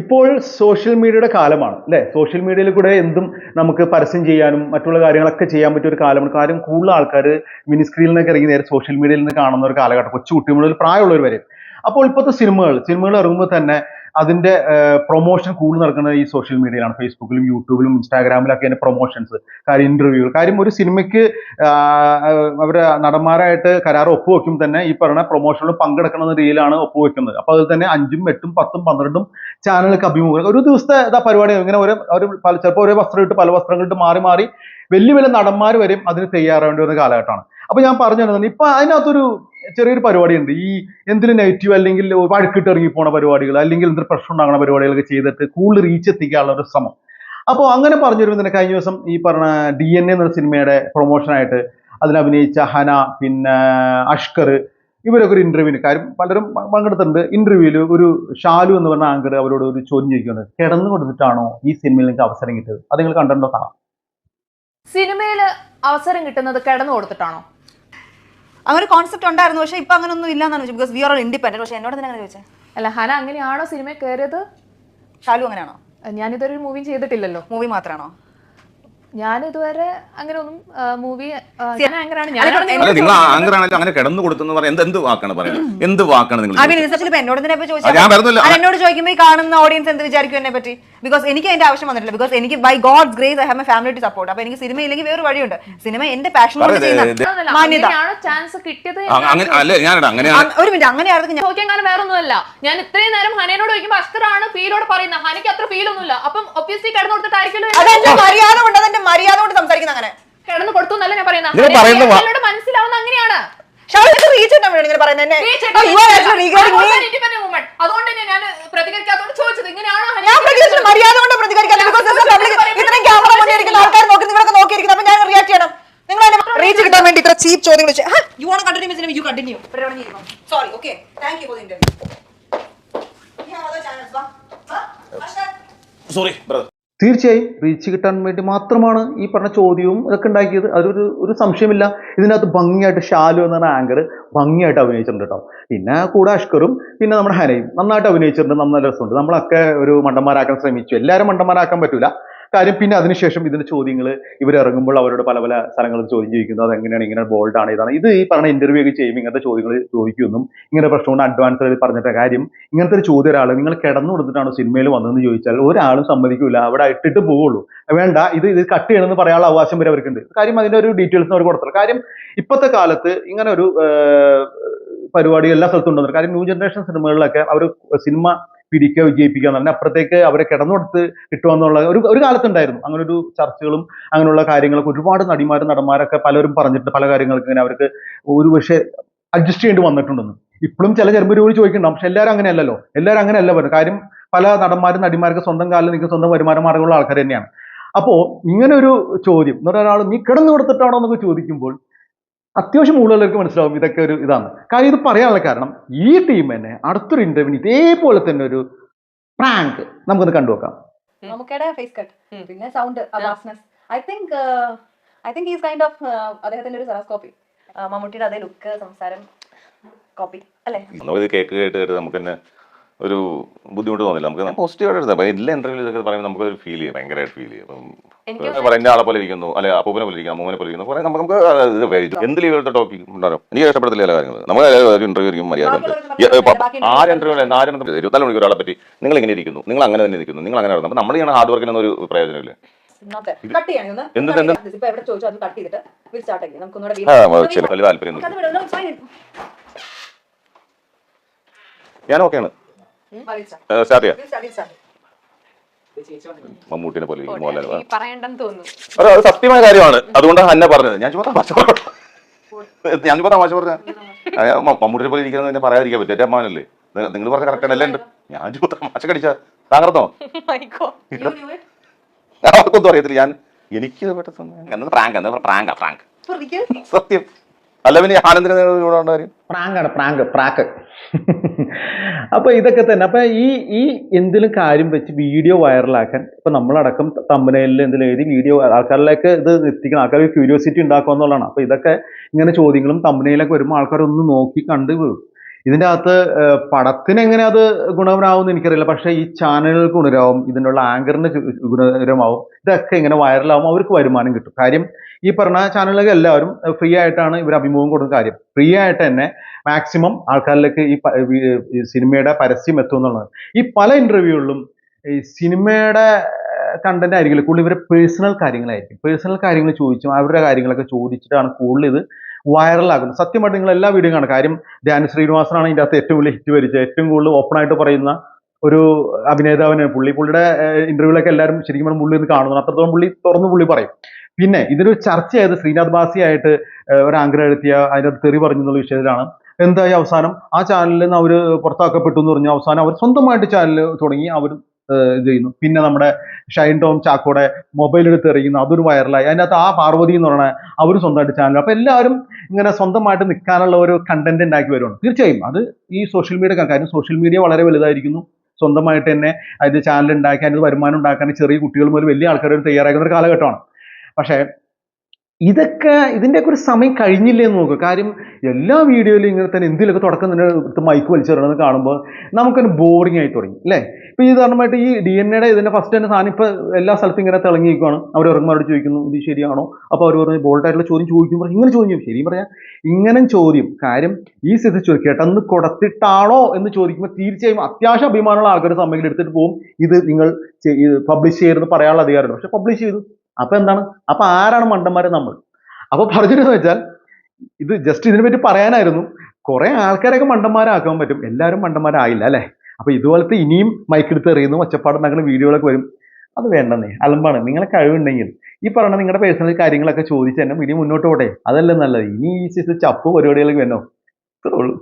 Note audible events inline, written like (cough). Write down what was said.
ഇപ്പോൾ സോഷ്യൽ മീഡിയയുടെ കാലമാണ് അല്ലേ? സോഷ്യൽ മീഡിയയിൽ കൂടെ എന്തും നമുക്ക് പരസ്യം ചെയ്യാനും മറ്റുള്ള കാര്യങ്ങളൊക്കെ ചെയ്യാൻ പറ്റിയ ഒരു കാലമാണ്. കാര്യം കൂടുതൽ ആൾക്കാർ മിനി സ്ക്രീനിൽ നിന്നൊക്കെ ഇറങ്ങി നേരെ സോഷ്യൽ മീഡിയയിൽ നിന്ന് കാണുന്ന ഒരു കാലഘട്ടം. കൊച്ചു കുട്ടി മുതൽ പ്രായമുള്ളവർ വരെ. അപ്പോൾ ഇപ്പോഴത്തെ സിനിമകൾ സിനിമകൾ ഇറങ്ങുമ്പോൾ തന്നെ അതിന്റെ പ്രൊമോഷൻ കൂടുതൽ നടക്കുന്നത് ഈ സോഷ്യൽ മീഡിയയിലാണ് ഫേസ്ബുക്കിലും യൂട്യൂബിലും ഇൻസ്റ്റാഗ്രാമിലൊക്കെ അതിന്റെ പ്രൊമോഷൻസ് കാര്യം ഇന്റർവ്യൂകൾ കാര്യം ഒരു സിനിമയ്ക്ക് അവരെ നടന്മാരായിട്ട് കരാർ ഒപ്പുവെക്കും തന്നെ ഈ പറഞ്ഞ പ്രൊമോഷനിൽ പങ്കെടുക്കുന്ന രീതിയിലാണ് ഒപ്പുവെക്കുന്നത്. അപ്പോൾ അതിൽ തന്നെ അഞ്ചും എട്ടും പത്തും പന്ത്രണ്ടും ചാനലുകൾക്ക് അഭിമുഖം ഒരു ദിവസത്തെ ഇതാ പരിപാടി. ഇങ്ങനെ ഒരു പല ചിലപ്പോൾ ഒരേ വസ്ത്രം ഇട്ട് പല വസ്ത്രങ്ങൾ ഇട്ട് മാറി മാറി വലിയ വലിയ നടന്മാർ വരെയും അതിന് തയ്യാറാവേണ്ടി വന്ന കാലഘട്ടമാണ്. അപ്പൊ ഞാൻ പറഞ്ഞു തന്നത് ഇപ്പൊ അതിനകത്തൊരു ചെറിയൊരു പരിപാടിയുണ്ട്. ഈ എന്തെങ്കിലും നെഗറ്റീവ് അല്ലെങ്കിൽ വഴക്കിട്ട് ഇറങ്ങി പോണ പരിപാടികൾ അല്ലെങ്കിൽ എന്തൊരു പ്രശ്നം ഉണ്ടാകുന്ന പരിപാടികളൊക്കെ ചെയ്തിട്ട് കൂടുതൽ റീച്ച് എത്തിക്കാനുള്ള ഒരു ശ്രമം. അപ്പോൾ അങ്ങനെ പറഞ്ഞു വരുമ്പോൾ തന്നെ കഴിഞ്ഞ ദിവസം ഈ പറഞ്ഞ ഡി എൻ എ എന്ന സിനിമയുടെ പ്രൊമോഷനായിട്ട് അതിൽ അഭിനയിച്ച ഹന പിന്നെ അഷ്കർ ഇവരൊക്കെ ഒരു ഇന്റർവ്യൂവിന് കാര്യം പലരും പങ്കെടുത്തിട്ടുണ്ട്. ഇന്റർവ്യൂവിൽ ഒരു ഷാലു എന്ന് പറഞ്ഞ ആങ്കർ അവരോട് ഒരു ചോദ്യം ചോദിക്കുന്നത് കിടന്നു കൊടുത്തിട്ടാണോ ഈ സിനിമയിൽ നിങ്ങൾക്ക് അവസരം കിട്ടിയത്? അത് നിങ്ങൾ കണ്ടോ കാണാം. സിനിമയിൽ അവസരം കിട്ടുന്നത് കിടന്നു കൊടുത്തിട്ടാണോ? അങ്ങനെ ഒരു കോൺസെപ്റ്റ് ഉണ്ടായിരുന്നു പക്ഷേ ഇപ്പൊ അങ്ങനെ ഒന്നും ഇല്ലാന്നാണ് ചോദിച്ചത് because we are all independent പക്ഷേ എന്നോട് തന്നെ അങ്ങനെ ചോദിച്ചത് അല്ല ഹന അങ്ങനെയാണോ സിനിമ കയറിയത് ഷാലു അങ്ങനെയാണോ? ഞാനിതൊരു മൂവിയും ചെയ്തിട്ടില്ലല്ലോ. മൂവി മാത്രമാണോ ഞാൻ ഇതുവരെ അങ്ങനെ ഒന്നും മൂവി നിങ്ങൾ അങ്ങനെ കിടന്നു കൊടുത്തെന്ന് പറയാം എന്ത് എന്ത് വാക്കാണ് പറയുന്നത്? എന്ത് വാക്കാണ് നിങ്ങൾ എന്നോട് തന്നെ ഇപ്പൊ ആ, ഞാൻ വരുന്നില്ല. എന്നോട് ചോദിക്കുമ്പോൾ ഈ കാണുന്ന ഓഡിയൻസ് എന്ത് വിചാരിക്കും എന്നെ പറ്റി? ബിക്കോസ് എനിക്ക് അതിന്റെ ആവശ്യം വന്നിട്ടില്ല. ബിക്കോസ് എനിക്ക് by God's grace I have a family to support അപ്പൊ എനിക്ക് സിനിമ ഇല്ലെങ്കിൽ വേറെ വഴിയുണ്ട്. സിനിമ എന്റെ പാഷൻ ചാൻസ് കിട്ടിയത് അങ്ങനെ അല്ല ഞാനിടാ അങ്ങനെയാണ്. ഒരു മിനിറ്റ്. അങ്ങനെ ആയിരുന്നു ഞാൻ ചോദിക്കാൻ കാരണം വേറെ ഒന്നുമല്ല ഞാൻ ഇത്രയും നേരം ഹനയോട് ചോദിക്കുമ്പോൾ അസ്തറാണ് ഫീലോട് പറയുന്നത്. ഹനയ്ക്ക് അത്ര ഫീൽ ഒന്നുമില്ല. അപ്പം ഒബ്വിയസ്ലി കിടന്നു കൊടുത്തിട്ടായിരിക്കുമല്ലോ അതെന്റെ മര്യാദ കൊണ്ട് സംസാരിക്കുന്ന അങ്ങനെ. കിടന്നു കൊടുത്തു എന്നല്ല ഞാൻ പറയുന്നത് മനസ്സിലാവുന്ന അങ്ങനെയാണ്. ഷാലിക്ക് റീച്ച് ചെയ്യാൻ വേണ്ടി ഇങ്ങനെ പറയുന്നത്. എന്നെ Reach you are actually regarding me. independent woman. അതുകൊണ്ട് തന്നെ ഞാൻ പ്രതികരിക്കാത്തോട് ചോദിച്ചത്. ഇങ്ങനെയാണോ ഞാൻ പ്രതികരിച്ചു മര്യാദ കൊണ്ട് public. ഇത്രയും ക്യാമറ മുന്നിൽ ഇരിക്കുന്ന ആൾക്കാർ നോക്കി നിങ്ങളൊക്കെ നോക്കിയിരിക്കുന്നു. അപ്പൊ ഞാൻ റിയാക്ട് ചെയ്യണം. നിങ്ങൾ എന്നെ റീച്ച് കിട്ടാൻ വേണ്ടി ഇത്ര ചീപ്പ് ചോദ്യങ്ങൾ you want continue you continue sorry okay thank you for the interview sorry brother തീർച്ചയായും റീച്ച് കിട്ടാൻ വേണ്ടി മാത്രമാണ് ഈ പറഞ്ഞ ചോദ്യവും ഇതൊക്കെ ഉണ്ടാക്കിയത്. അതൊരു ഒരു സംശയമില്ല ഇതിനകത്ത് ഭംഗിയായിട്ട് ഷാലു എന്ന് പറഞ്ഞ ആങ്കർ ഭംഗിയായിട്ട് അഭിനയിച്ചിട്ടുണ്ട് കേട്ടോ. പിന്നെ കൂടെ അഷ്കറും പിന്നെ നമ്മുടെ ഹനയും നന്നായിട്ട് അഭിനയിച്ചിട്ടുണ്ട്. നല്ല രസമുണ്ട്. നമ്മളൊക്കെ ഒരു മണ്ടന്മാരാക്കാൻ ശ്രമിച്ചു. എല്ലാവരും മണ്ടന്മാരാക്കാൻ പറ്റൂല. കാര്യം പിന്നെ അതിനുശേഷം ഇതിന്റെ ചോദ്യങ്ങൾ ഇവരിറങ്ങുമ്പോൾ അവരോട് പല പല സ്ഥലങ്ങളിൽ ചോദ്യം ചോദിക്കുന്നു. അത് എങ്ങനെയാണ് ഇങ്ങനെ ബോൾഡ് ആണ് ഇതാണ്. ഇത് ഈ പറഞ്ഞ ഇന്റർവ്യൂ ഒക്കെ ചെയ്യുമ്പോൾ ഇങ്ങനത്തെ ചോദ്യങ്ങൾ ചോദിക്കുമെന്നും ഇങ്ങനെ പ്രശ്നമുണ്ട് അഡ്വാൻസ് പറഞ്ഞിട്ട് കാര്യം ഇങ്ങനത്തെ ഒരു ചോദ്യം ഒരാൾ നിങ്ങൾ കിടന്നു കൊടുത്തിട്ടാണോ സിനിമയിൽ വന്നതെന്ന് ചോദിച്ചാൽ ഒരാളും സമ്മതിക്കില്ല അവിടെ ഇട്ടിട്ട് പോവുള്ളൂ. വേണ്ട ഇത് ഇത് കട്ട് ചെയ്യണമെന്ന് പറയാനുള്ള അവകാശം വരെ അവർക്കുണ്ട്. കാര്യം അതിന്റെ ഒരു ഡീറ്റെയിൽസ് അവർ കൊടുത്തില്ല കാര്യം ഇപ്പോഴത്തെ കാലത്ത് ഇങ്ങനെ ഒരു പരിപാടി എല്ലാ സ്ഥലത്തും ഉണ്ടെന്ന്. കാര്യം ന്യൂ ജനറേഷൻ സിനിമകളിലൊക്കെ അവർ സിനിമ പിരിക്കുക വിജയിപ്പിക്കുക എന്ന് പറഞ്ഞാൽ അപ്പുറത്തേക്ക് അവരെ കിടന്നുകൊടുത്ത് കിട്ടുമെന്നുള്ള ഒരു ഒരു കാലത്തുണ്ടായിരുന്നു. അങ്ങനെ ഒരു ചർച്ചകളും അങ്ങനെയുള്ള കാര്യങ്ങളൊക്കെ ഒരുപാട് നടിമാരും നടന്മാരൊക്കെ പലരും പറഞ്ഞിട്ടുണ്ട്. പല കാര്യങ്ങൾക്ക് ഇങ്ങനെ അവർക്ക് ഒരു പക്ഷേ അഡ്ജസ്റ്റ് ചെയ്യേണ്ടി വന്നിട്ടുണ്ടെന്ന്. ഇപ്പോഴും ചില ചെറുപ്പരോട് ചോദിക്കുന്നുണ്ട്. പക്ഷെ എല്ലാവരും അങ്ങനെയല്ലല്ലോ. എല്ലാവരും അങ്ങനെയല്ല പറഞ്ഞു കാര്യം പല നടന്മാരും നടിമാർക്ക് സ്വന്തം കാലിൽ നിൽക്കുന്ന സ്വന്തം വരുമാന മാർഗമുള്ള ആൾക്കാർ തന്നെയാണ്. അപ്പോൾ ഇങ്ങനെ ഒരു ചോദ്യം എന്ന് പറഞ്ഞാൽ ഒരാൾ നീ കിടന്നു കൊടുത്തിട്ടാണോ എന്നൊക്കെ ചോദിക്കുമ്പോൾ അത്യാവശ്യം മുകളിലേക്ക് മനസ്സിലാവും ഇതൊക്കെ ഒരു ഇതാണ്. കാര്യം ഇത് പറയാനുള്ള കാരണം ഈ ടീം തന്നെ അടുത്തൊരു ഇന്റർവ്യൂ ഇതേപോലെ തന്നെ ഒരു പ്രാങ്ക് നമുക്കൊന്ന് കണ്ടുവെക്കാം നമുക്കടെ ഫേസ് കട്ട് പിന്നെ sound I think I think is kind of അദ്ദേഹത്തിന്റെ ഒരു സെറാസ് കോപ്പി മമ്മൂട്ടിയുടെ അതേ ലുക്ക് സംസാരം കോപ്പി അല്ലേ? നമുക്കിത് കേക്ക് കേട്ട് കേട്ട് നമുക്ക് തന്നെ ഒരു ബുദ്ധിമുട്ട് തോന്നില്ല. നമുക്ക് പോസിറ്റീവായിട്ട് എടുത്താൽ എല്ലാ ഇന്റർവ്യൂ ഇതൊക്കെ പറയുമ്പോൾ നമുക്ക് ഒരു ഫീൽ ചെയ്യും. ഭയങ്കരമായിട്ട് ഫീൽ ചെയ്യും അപ്പം പറയുന്ന ആളെ പോലെ ഇരിക്കുന്നു അല്ലെ അപ്പൂപ്പനെ പോലെ ഇരിക്കുന്നു അമ്മൂനെ പോലെ ഇരിക്കുന്നു പറയാൻ നമുക്ക്. എന്ത് ലീവിലത്തെ ടോപ്പിക് ഉണ്ടാകും? എനിക്ക് ഇഷ്ടപ്പെടത്തില്ല കാര്യങ്ങൾ നമ്മൾ ഒരു ഇന്റർവ്യൂ ഇരിക്കും മര്യാദ ഉണ്ട്. ആര് ഇന്റർവ്യൂ ആരും ഇരുപത്തിനാല് മണിക്കൂർ ഒരാളെ പറ്റി നിങ്ങൾ ഇങ്ങനെ ഇരിക്കുന്നു. നിങ്ങൾ അങ്ങനെ തന്നെ ഇരിക്കുന്നു. നിങ്ങൾ അങ്ങനെ നടന്നു. അപ്പോൾ നമ്മൾ ചെയ്യണ ഹാർഡ് വർക്കിനൊന്നും ഒരു പ്രയോജനമില്ല. ഞാൻ ഓക്കെയാണ് സ്റ്റാർട്ട് ചെയ്യാം. മമ്മൂട്ടിനെ പോലെ മോഹൻലാൽ സത്യമായ കാര്യമാണ്. അതുകൊണ്ട് ഹന്ന പറഞ്ഞത്. ഞാൻ ചുമ്മാ തമാശ പറഞ്ഞു ഞാൻ ചുമ്മാ തമാശ പറഞ്ഞ മമ്മൂട്ടിനെ പോലെ ഇരിക്കുന്നത് എന്നെ പറയാതിരിക്കാൻ പറ്റും. എന്റെ അമ്മാനല്ലേ നിങ്ങൾ പറഞ്ഞ കറക്റ്റ് അല്ലേ ഉണ്ട് ഞാൻ ചുമ്മാ മാഷ കടിച്ച. താങ്കർന്നോ? (laughs) It? അവർക്കൊന്നും അറിയത്തില്ല. ഞാൻ എനിക്ക് പെട്ടെന്ന് പ്രാങ്ക് എന്താ പ്രാങ്ക പ്രാങ്ക് real? സത്യം. അല്ല പിന്നെ ആനന്ദിനെ ഇവിടെ ഉണ്ട കാര്യം? പ്രാങ്കാണ് പ്രാങ്ക് പ്രാക്ക്. അപ്പൊ ഇതൊക്കെ തന്നെ. അപ്പൊ ഈ ഈ എന്തെങ്കിലും കാര്യം വെച്ച് വീഡിയോ വൈറലാക്കാൻ ഇപ്പൊ നമ്മളടക്കം തമ്പനയിൽ എന്തെങ്കിലും എഴുതി വീഡിയോ ആൾക്കാരിലേക്ക് ഇത് എത്തിക്കണം. ആൾക്കാർക്ക് ക്യൂരിയോസിറ്റി ഉണ്ടാക്കുക എന്നുള്ളതാണ്. അപ്പൊ ഇതൊക്കെ ഇങ്ങനെ ചോദ്യങ്ങളും തമ്പനയിലൊക്കെ വരുമ്പോൾ ആൾക്കാരൊന്ന് നോക്കി കണ്ട് ഇതിന്റെ അകത്ത് പടത്തിന് എങ്ങനെ അത് ഗുണകരമാവും എനിക്കറിയില്ല. പക്ഷേ ഈ ചാനലുകൾക്ക് ഗുണകരമാവും ഇതിനുള്ള ആങ്കറിന് ഗുണകരമാവും. ഇതൊക്കെ ഇങ്ങനെ വൈറലാവും അവർക്ക് വരുമാനം കിട്ടും. കാര്യം ഈ പറഞ്ഞ ചാനലുകൾ എല്ലാവരും ഫ്രീ ആയിട്ടാണ് ഇവർ അഭിമുഖം കൊടുക്കുന്ന കാര്യം. ഫ്രീ ആയിട്ട് തന്നെ മാക്സിമം ആൾക്കാരിലേക്ക് ഈ സിനിമയുടെ പരസ്യം എത്തും എന്നുള്ളത് ഈ പല ഇന്റർവ്യൂകളിലും ഈ സിനിമയുടെ കണ്ടന്റ് ആയിരിക്കില്ല. കൂടുതൽ ഇവരുടെ പേഴ്സണൽ കാര്യങ്ങളായിരിക്കും. പേഴ്സണൽ കാര്യങ്ങൾ ചോദിച്ചും അവരുടെ കാര്യങ്ങളൊക്കെ ചോദിച്ചിട്ടാണ് കൂടുതൽ ഇത് വൈറലാകുന്നത് സത്യമായിട്ട് നിങ്ങൾ എല്ലാ വീഡിയോ കാണും. കാര്യം ധ്യാന ശ്രീനിവാസനാണ് ഇതിന്റെ അകത്ത് ഏറ്റവും വലിയ ഹിറ്റ് വരിച്ചത്. ഏറ്റവും കൂടുതൽ ഓപ്പൺ ആയിട്ട് പറയുന്ന ഒരു അഭിനേതാവിന് പുള്ളി. പുള്ളിയുടെ ഇന്റർവ്യൂലൊക്കെ എല്ലാവരും ശരിക്കും പറഞ്ഞാൽ പുള്ളി ഇത് കാണുന്നു അത്രത്തോളം പുള്ളി തുറന്ന് പുള്ളി പറയും. പിന്നെ ഇതിനൊരു ചർച്ചയായത് ശ്രീനാഥ് ബാസിയായിട്ട് ഒരു ആങ്കർ എഴുത്തിയ അതിനകത്ത് തെറി പറഞ്ഞു എന്നുള്ള വിഷയത്തിലാണ്. എന്തായി അവസാനം? ആ ചാനലിൽ നിന്ന് അവർ പുറത്താക്കപ്പെട്ടു എന്ന് പറഞ്ഞു. അവസാനം അവർ സ്വന്തമായിട്ട് ചാനൽ തുടങ്ങി അവർ ഇത് ചെയ്യുന്നു. പിന്നെ നമ്മുടെ ഷൈൻ ടോം ചാക്കോടെ മൊബൈൽ എടുത്ത് എറിയുന്നു അതൊരു വൈറലായി അതിനകത്ത് ആ പാർവതി എന്ന് പറഞ്ഞാൽ അവർ സ്വന്തമായിട്ട് ചാനൽ അപ്പോൾ എല്ലാവരും ഇങ്ങനെ സ്വന്തമായിട്ട് നിൽക്കാനുള്ള ഒരു കണ്ടന്റ് ഉണ്ടാക്കി വരുവാണ്. തീർച്ചയായും അത് ഈ സോഷ്യൽ മീഡിയ കാര്യം സോഷ്യൽ മീഡിയ വളരെ വലുതായിരിക്കുന്നു. സ്വന്തമായിട്ട് തന്നെ അതിന്റെ ചാനൽ ഉണ്ടാക്കി അതിന് വരുമാനം ഉണ്ടാക്കാൻ ചെറിയ കുട്ടികൾ മുതൽ വലിയ ആൾക്കാർ തയ്യാറാക്കുന്ന ഒരു കാലഘട്ടമാണ്. പക്ഷേ ഇതൊക്കെ ഇതിന്റെയൊക്കെ ഒരു സമയം കഴിഞ്ഞില്ലേ എന്ന് നോക്കുക കാര്യം എല്ലാ വീഡിയോയിലും ഇങ്ങനെ തന്നെ എന്തിലൊക്കെ തുടക്കം തന്നെ എടുത്ത് മൈക്ക് വലിച്ചെറിയണമെന്ന് കാണുമ്പോൾ നമുക്കൊരു ബോറിംഗ് ആയി തുടങ്ങി അല്ലേ? ഇപ്പോൾ ഈ ഉദാഹരണമായിട്ട് ഈ ഡി എൻ എയുടെ ഇതിന്റെ ഫസ്റ്റ് തന്നെ സാധനം ഇപ്പോൾ എല്ലാ സ്ഥലത്തും ഇങ്ങനെ തിളങ്ങി നിൽക്കുകയാണ് അവർ ഇറങ്ങുമാരോട് ചോദിക്കുന്നു ഇത് ശരിയാണോ? അപ്പോൾ അവർ പറഞ്ഞു ബോൾഡ് ആയിട്ടുള്ള ചോദ്യം ചോദിക്കുമ്പോൾ ഇങ്ങനെ ചോദിക്കും. ശരിയും പറയാം ഇങ്ങനെ ചോദ്യം. കാര്യം ഈ സ്ഥിതി ചോദിക്കുക അന്ന് കൊടുത്തിട്ടാണോ? എന്ന് ചോദിക്കുമ്പോൾ തീർച്ചയായും അത്യാവശ്യം അഭിമാനമുള്ള ആൾക്കാർ സമയങ്ങളിൽ എടുത്തിട്ട് പോകും ഇത് നിങ്ങൾ പബ്ലിഷ് ചെയ്യരുത് പറയാനുള്ള അധികാരമുണ്ട്. പക്ഷേ പബ്ലിഷ് ചെയ്തു. അപ്പൊ എന്താണ്? അപ്പൊ ആരാണ് മണ്ടന്മാരെ നമ്മൾ? അപ്പൊ പറഞ്ഞിരുന്നു വെച്ചാൽ ഇത് ജസ്റ്റ് ഇതിനെ പറ്റി പറയാനായിരുന്നു. കുറെ ആൾക്കാരൊക്കെ മണ്ടന്മാരാക്കാൻ പറ്റും. എല്ലാവരും മണ്ടന്മാരായില്ല അല്ലെ? അപ്പൊ ഇതുപോലത്തെ ഇനിയും മൈക്കെടുത്ത് എറിയുന്നു ഒച്ചപ്പാടുണ്ടാക്കുന്ന വീഡിയോകളൊക്കെ വരും. അത് വേണ്ടെന്നേ. അലമ്പാണ്. നിങ്ങളെ കഴിവുണ്ടെങ്കിൽ ഈ പറഞ്ഞ നിങ്ങളുടെ പേഴ്സണൽ കാര്യങ്ങളൊക്കെ ചോദിച്ച് തന്നെ ഇനി മുന്നോട്ട് പോട്ടെ. അതല്ലേ നല്ലത്. ഇനി ഈ ചപ്പ് പരിപാടികളൊക്കെ വന്നോ ഇത്രേ ഉള്ളൂ.